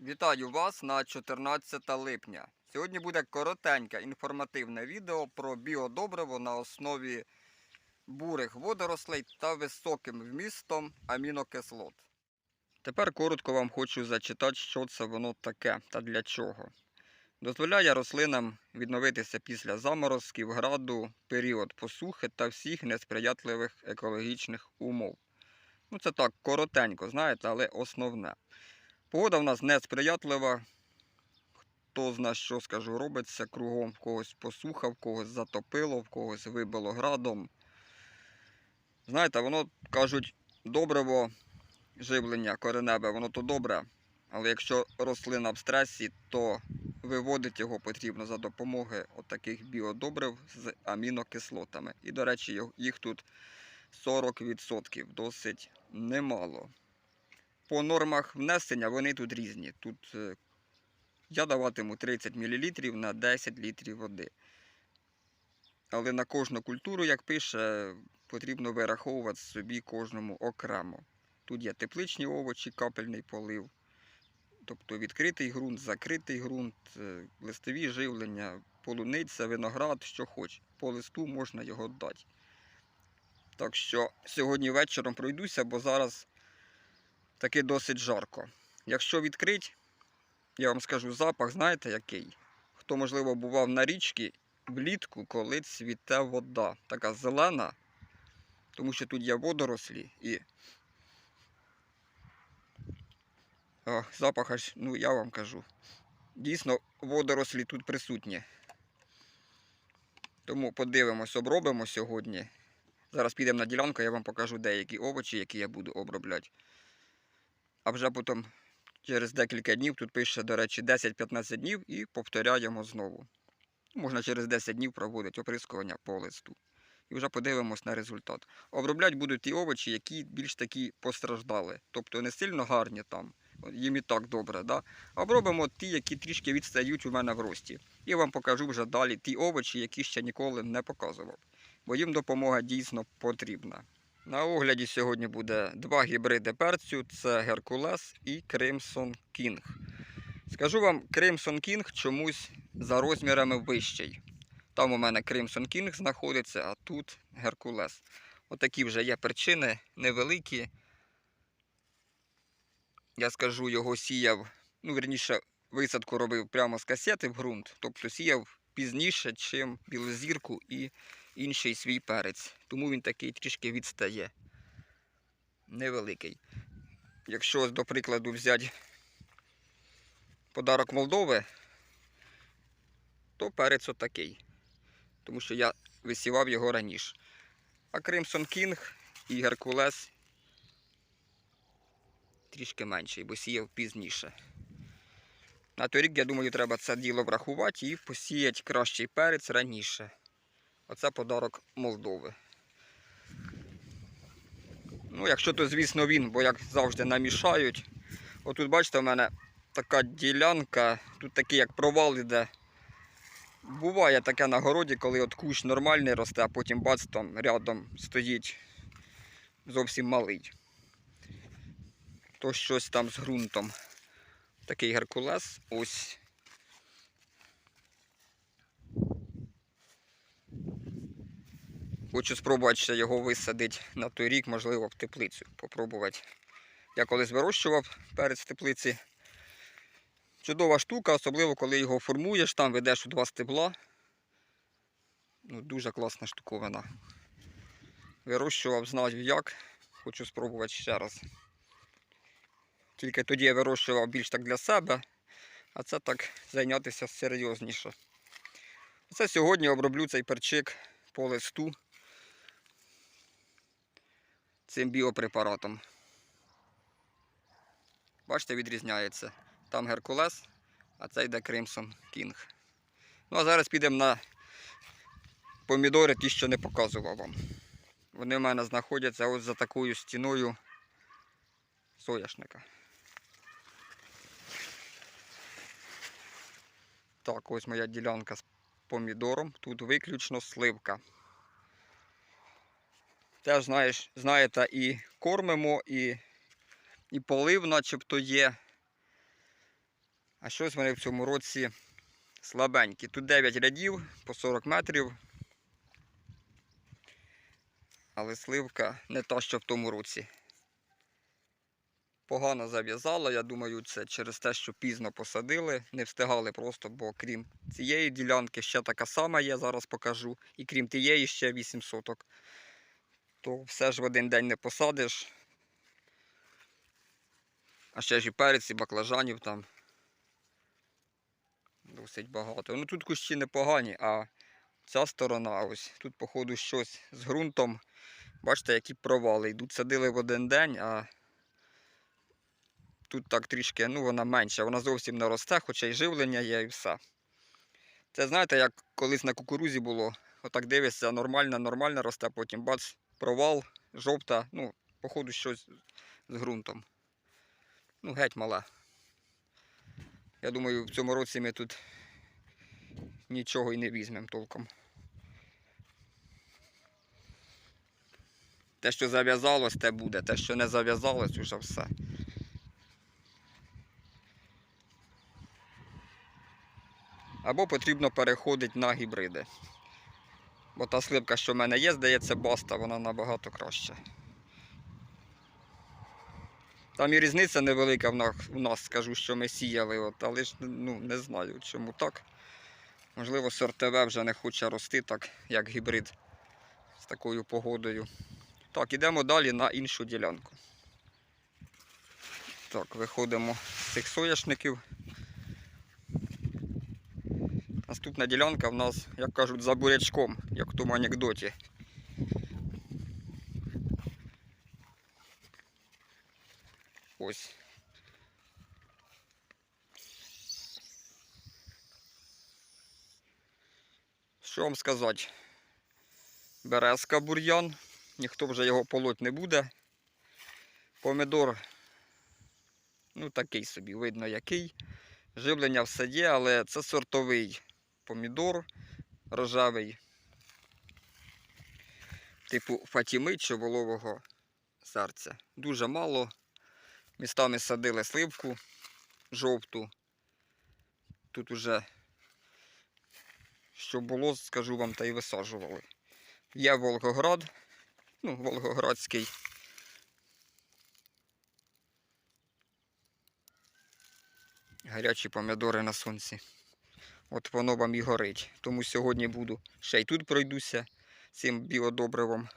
Вітаю вас на 14 липня. Сьогодні буде коротеньке інформативне відео про біодобриво на основі бурих водорослей та високим вмістом амінокислот. Тепер коротко вам хочу зачитати, що це воно таке та для чого. Дозволяє рослинам відновитися після заморозків, граду, період посухи та всіх несприятливих екологічних умов. Ну, це так коротенько, знаєте, але основне. Погода в нас несприятлива. Хто зна, що скажу, робиться кругом в когось посуха, в когось затопило, в когось вибило градом. Знаєте, воно кажуть, добриво живлення кореневе, воно то добре. Але якщо рослина в стресі, то виводити його потрібно за допомогою отаких біодобрив з амінокислотами. І, до речі, їх тут 40%, досить немало. По нормах внесення вони тут різні. Тут е, я даватиму 30 мл на 10 літрів води. Але на кожну культуру, як пише, потрібно вираховувати собі кожному окремо. Тут є тепличні овочі, капельний полив, тобто відкритий ґрунт, закритий ґрунт, е, листові живлення, полуниця, виноград, що хоч. По листу можна його дати. Так що сьогодні вечором пройдуся, бо зараз таки досить жарко. Якщо відкрить, я вам скажу запах, знаєте який? Хто, можливо, бував на річці влітку, коли цвіте вода. Така зелена, тому що тут є водорослі і. Запах аж, ну я вам кажу. Дійсно, водорослі тут присутні. Тому подивимось, обробимо сьогодні. Зараз підемо на ділянку, я вам покажу деякі овочі, які я буду обробляти. А вже потім через декілька днів тут пише, до речі, 10-15 днів і повторяємо знову. Можна через 10 днів проводити оприскування по листу. І вже подивимось на результат. Обробляти будуть ті овочі, які більш такі постраждали. Тобто не сильно гарні там, їм і так добре. Да? Обробимо ті, які трішки відстають у мене в рості. І вам покажу вже далі ті овочі, які ще ніколи не показував. Бо їм допомога дійсно потрібна. На огляді сьогодні буде два гібриди перцю: це Геркулес і Crimson King. Скажу вам, Crimson King чомусь за розмірами вищий. Там у мене Crimson King знаходиться, а тут Геркулес. Отакі вже є причини невеликі. Я скажу, його сіяв, ну, верніше, висадку робив прямо з касети в ґрунт, тобто сіяв пізніше, чим білозірку і інший свій перець. Тому він такий трішки відстає. Невеликий. Якщо, до прикладу, взяти подарок Молдови, то перець отакий. Тому що я висівав його раніше. А Crimson King і Геркулес трішки менший, бо сіяв пізніше. На той рік, я думаю, треба це діло врахувати і посіяти кращий перець раніше. Оце подарок Молдови. Ну, якщо то, звісно, він, бо як завжди намішають. Отут, бачите, в мене така ділянка, тут такий як провал іде. Буває таке на городі, коли от кущ нормальний росте, а потім бац там рядом стоїть зовсім малий. То щось там з ґрунтом. Такий геркулес. Ось. Хочу спробувати ще його висадити на той рік, можливо, в теплицю. Попробувати. Я колись вирощував перець теплиці. Чудова штука, особливо коли його формуєш, там ведеш у два стебла. Ну, дуже класна штуковина. Вирощував, знаю як. Хочу спробувати ще раз. Тільки тоді я вирощував більш так для себе, а це так зайнятися серйозніше. Це сьогодні оброблю цей перчик по листу цим біопрепаратом. Бачите, відрізняється. Там Геркулес, а це йде Crimson King. Ну а зараз підемо на помідори, ті, що не показував вам. Вони в мене знаходяться ось за такою стіною соняшника. Так, ось моя ділянка з помідором. Тут виключно сливка. Теж знаєш, знаєте, і кормимо, і, і полив начебто є. А щось вони в цьому році слабенькі. Тут 9 рядів по 40 метрів. Але сливка не та, що в тому році. Погано зав'язала, я думаю, це через те, що пізно посадили, не встигали просто, бо крім цієї ділянки ще така сама є, зараз покажу. І крім тієї ще 8 соток. То все ж в один день не посадиш. А ще ж і перець, і баклажанів там досить багато. Ну тут кущі непогані, а ця сторона ось тут, походу, щось з ґрунтом. Бачите, які провали йдуть. Садили в один день, а тут так трішки, ну вона менша, вона зовсім не росте, хоча й живлення є і все. Це знаєте, як колись на кукурузі було. Отак дивишся, нормально, нормально росте, потім бац, провал, жовта, ну, походу, щось з ґрунтом. Ну, геть мале. Я думаю, в цьому році ми тут нічого і не візьмемо толком. Те, що зав'язалось, те буде. Те, що не зав'язалось, уже все. Або потрібно переходити на гібриди. Бо та сливка, що в мене є, здається, баста, вона набагато краща. Там і різниця невелика в нас, скажу, що ми сіяли, от, але ж ну, не знаю, чому так. Можливо, сортове вже не хоче рости так, як гібрид з такою погодою. Так, ідемо далі на іншу ділянку. Так, виходимо з цих соняшників. Наступна ділянка в нас, як кажуть, за бурячком, як в тому анекдоті. Ось. Що вам сказати? Березка бур'ян, ніхто вже його полоть не буде. Помидор, ну такий собі, видно який. Живлення все є, але це сортовий помідор рожевий. Типу Фатіми чи волового серця. Дуже мало. Містами садили сливку жовту. Тут уже, що було, скажу вам, та й висаджували. Є Волгоград, ну, Волгоградський. Гарячі помідори на сонці. От воно вам і горить. Тому сьогодні буду ще й тут пройдуся цим біодобривом.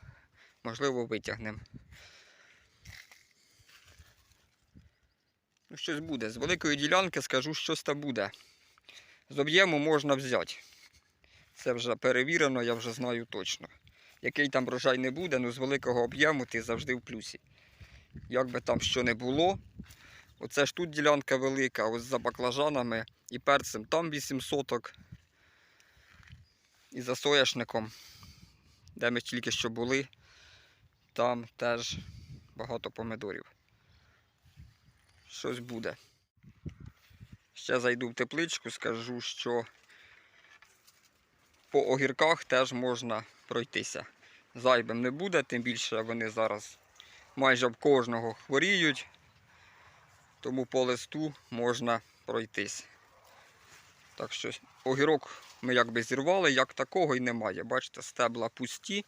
Можливо, витягнемо. Ну, щось буде. З великої ділянки скажу, щось там буде. З об'єму можна взяти. Це вже перевірено, я вже знаю точно. Який там врожай не буде, ну з великого об'єму ти завжди в плюсі. Як би там що не було, оце ж тут ділянка велика, ось за баклажанами і перцем там 8 соток. І за сояшником, де ми тільки що були, там теж багато помидорів. Щось буде. Ще зайду в тепличку, скажу, що по огірках теж можна пройтися. Зайбем не буде, тим більше вони зараз майже в кожного хворіють, тому по листу можна пройтись. Так що огірок ми якби зірвали, як такого і немає. Бачите, стебла пусті.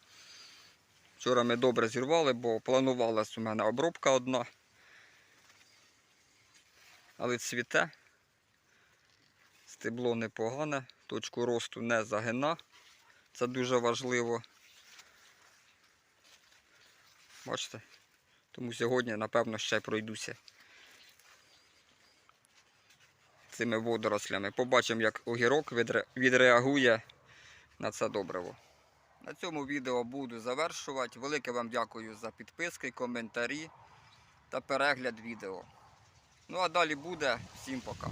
Вчора ми добре зірвали, бо планувалась у мене обробка одна. Але цвіте. Стебло непогане, точку росту не загина. Це дуже важливо. Бачите? Тому сьогодні, напевно, ще пройдуся цими водорослями. Побачимо, як огірок відре- відреагує на це добриво. На цьому відео буду завершувати. Велике вам дякую за підписки, коментарі та перегляд відео. Ну а далі буде. Всім пока.